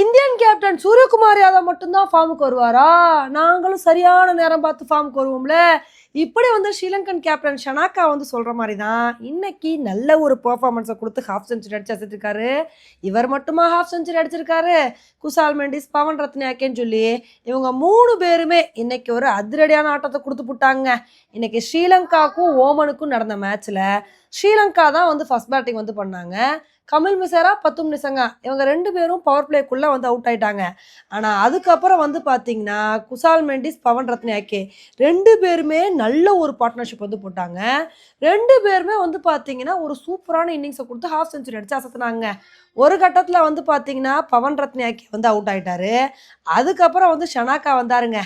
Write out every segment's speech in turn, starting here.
Indian captain Suryakumar Yadav மட்டும்தான் ஃபார்முக்கு வருவாரா? நாங்களும் சரியான நேரம் பார்த்து ஃபார்முக்கு வருவோம்ல. இப்படி வந்து ஸ்ரீலங்கன் கேப்டன் ஷனாக்கா வந்து சொல்கிற மாதிரி தான் இன்னைக்கு நல்ல ஒரு பெர்ஃபார்மன்ஸை கொடுத்து ஹாஃப் செஞ்சுரி அடிச்சு அடிச்சிருக்காரு இவர் மட்டுமா ஹாஃப் செஞ்சுரி அடிச்சிருக்காரு? குசால் மெண்டிஸ் பவன் ரத்னாக்கேன்னு சொல்லி இவங்க மூணு பேருமே இன்னைக்கு ஒரு அதிரடியான ஆட்டத்தை கொடுத்து போட்டாங்க. இன்னைக்கு ஸ்ரீலங்காவுக்கும் ஓமனுக்கும் நடந்த மேட்ச்சில் ஸ்ரீலங்கா தான் வந்து ஃபஸ்ட் பேட்டிங் வந்து பண்ணாங்க. கமல் மிசரா பத்தும் நிசங்கா இவங்க ரெண்டு பேரும் பவர் பிளேக்குள்ளே வந்து அவுட் ஆயிட்டாங்க. ஆனால் அதுக்கப்புறம் வந்து பார்த்தீங்கன்னா குசால் மெண்டிஸ் பவன் ரத்னாக்கே ரெண்டு பேருமே நல்ல ஒரு பார்ட்னர்ஷிப் வந்து போட்டாங்க. ரெண்டு பேருமே வந்து பார்த்தீங்கன்னா ஒரு சூப்பரான இன்னிங்ஸை கொடுத்து ஹாஃப் செஞ்சுரி அடித்து அசத்துனாங்க. ஒரு கட்டத்தில் வந்து பார்த்தீங்கன்னா பவன் ரத்னியாக்கி வந்து அவுட் ஆகிட்டாரு அதுக்கப்புறம் வந்து ஷனாக்கா வந்தாருங்க.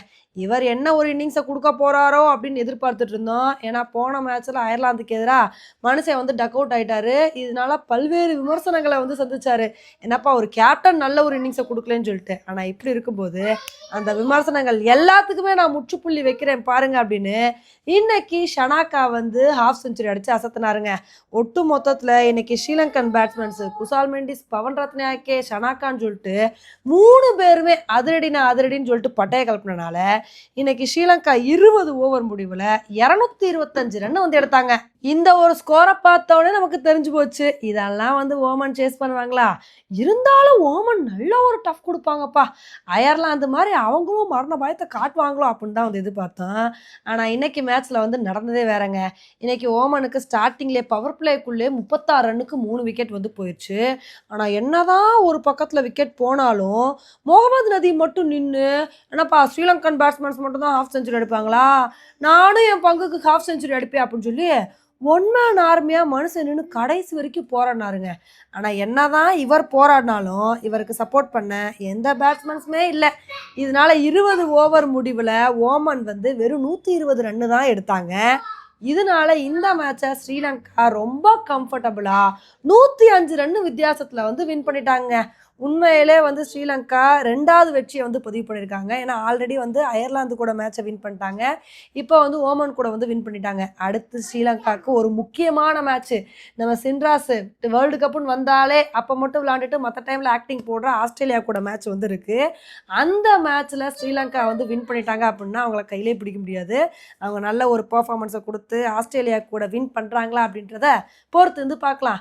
இவர் என்ன ஒரு இன்னிங்ஸை கொடுக்க போகிறாரோ அப்படின்னு எதிர்பார்த்துட்டு இருந்தோம். ஏன்னா போன மேட்ச்சில் அயர்லாந்துக்கு எதிராக மனுஷன் வந்து டக் அவுட் ஆகிட்டாரு இதனால பல்வேறு விமர்சனங்களை வந்து சந்திச்சார். என்னப்பா ஒரு கேப்டன் நல்ல ஒரு இன்னிங்ஸை கொடுக்கலன்னு சொல்லிட்டு. ஆனால் இப்படி இருக்கும்போது அந்த விமர்சனங்கள் எல்லாத்துக்குமே நான் முற்றுப்புள்ளி வைக்கிறேன் பாருங்க அப்படின்னு இன்னைக்கு ஷனாக்கா வந்து ஹாஃப் செஞ்சுரி அடித்து அசத்தினாருங்க. ஒட்டு மொத்தத்தில் இன்னைக்கு Sri Lankan batsmen Kusal Mendis Pavan Rathnayake ஷனாக்கான்னு சொல்லிட்டு மூணு பேருமே அதிரடினா அதிரடின்னு சொல்லிட்டு பட்டைய கலப்பினால இன்னைக்கு ஸ்ரீலங்கா இருபது ஓவர் முடிவில் இரநூத்தி இருபத்தஞ்சு ரன் வந்து எடுத்தாங்க. இந்த ஒரு ஸ்கோரை பார்த்தோன்னே நமக்கு தெரிஞ்சு போச்சு இதெல்லாம் வந்து ஓமன் சேஸ் பண்ணுவாங்களா? இருந்தாலும் ஓமன் நல்ல ஒரு டஃப் கொடுப்பாங்கப்பா. அயர்லாந்து மாதிரி அவங்களும் மரண பயத்தை காட்டுவாங்களோ அப்படின்னு தான் வந்து எதிர்பார்த்தோம். ஆனால் இன்னைக்கு மேட்ச்சில் வந்து நடந்ததே வேறங்க. இன்னைக்கு ஓமனுக்கு ஸ்டார்டிங்லேயே பவர் பிளேக்குள்ளே முப்பத்தாறு ரன்னுக்கு மூணு விக்கெட் வந்து போயிடுச்சு. ஆனால் என்னதான் ஒரு பக்கத்தில் விக்கெட் போனாலும் முகமது நதி மட்டும் நின்று என்னப்பா ஸ்ரீலங்கன் பேட்ஸ்மேன்ஸ் மட்டும் தான் ஹாஃப் செஞ்சுரி அடிப்பாங்களா? நானும் என் பங்குக்கு ஹாஃப் செஞ்சுரி அடிப்பேன் அப்படின்னு சொல்லி ஒன் மேன் ஆர்மியாக மனுஷன் நின்று கடைசி வரைக்கும் போராடினாருங்க. ஆனால் என்னதான் இவர் போராடினாலும் இவருக்கு சப்போர்ட் பண்ண எந்த பேட்ஸ்மேன்ஸுமே இல்லை. இதனால் இருபது ஓவர் முடிவில் ஓமன் வந்து வெறும் நூற்றி இருபது ரன்னு தான் எடுத்தாங்க. இதனால இந்த மேட்சை ஸ்ரீலங்கா ரொம்ப கம்ஃபர்டபுளாக நூற்றி அஞ்சு ரன்னு வித்தியாசத்தில் வந்து வின் பண்ணிட்டாங்க. உண்மையிலே வந்து ஸ்ரீலங்கா ரெண்டாவது வெற்றியை வந்து பதிவு பண்ணியிருக்காங்க. ஏன்னா ஆல்ரெடி வந்து அயர்லாந்து கூட மேட்சை வின் பண்ணிட்டாங்க. இப்போ வந்து ஓமன் கூட வந்து வின் பண்ணிட்டாங்க. அடுத்து ஸ்ரீலங்காவுக்கு ஒரு முக்கியமான மேட்ச்சு நம்ம சின்ராஸு வேர்ல்டு கப்புன்னு வந்தாலே அப்போ மட்டும் விளாண்டுட்டு மற்ற டைமில் ஆக்டிங் போடுற ஆஸ்திரேலியா கூட மேட்ச் வந்து இருக்குது அந்த மேட்ச்சில் ஸ்ரீலங்கா வந்து வின் பண்ணிட்டாங்க அப்படின்னா அவங்கள கையிலே பிடிக்க முடியாது. அவங்க நல்ல ஒரு பர்ஃபார்மன்ஸை கொடுத்து ஆஸ்திரேலியா கூட வின் பண்ணுறாங்களா அப்படின்றத பொறுத்து வந்து பார்க்கலாம்.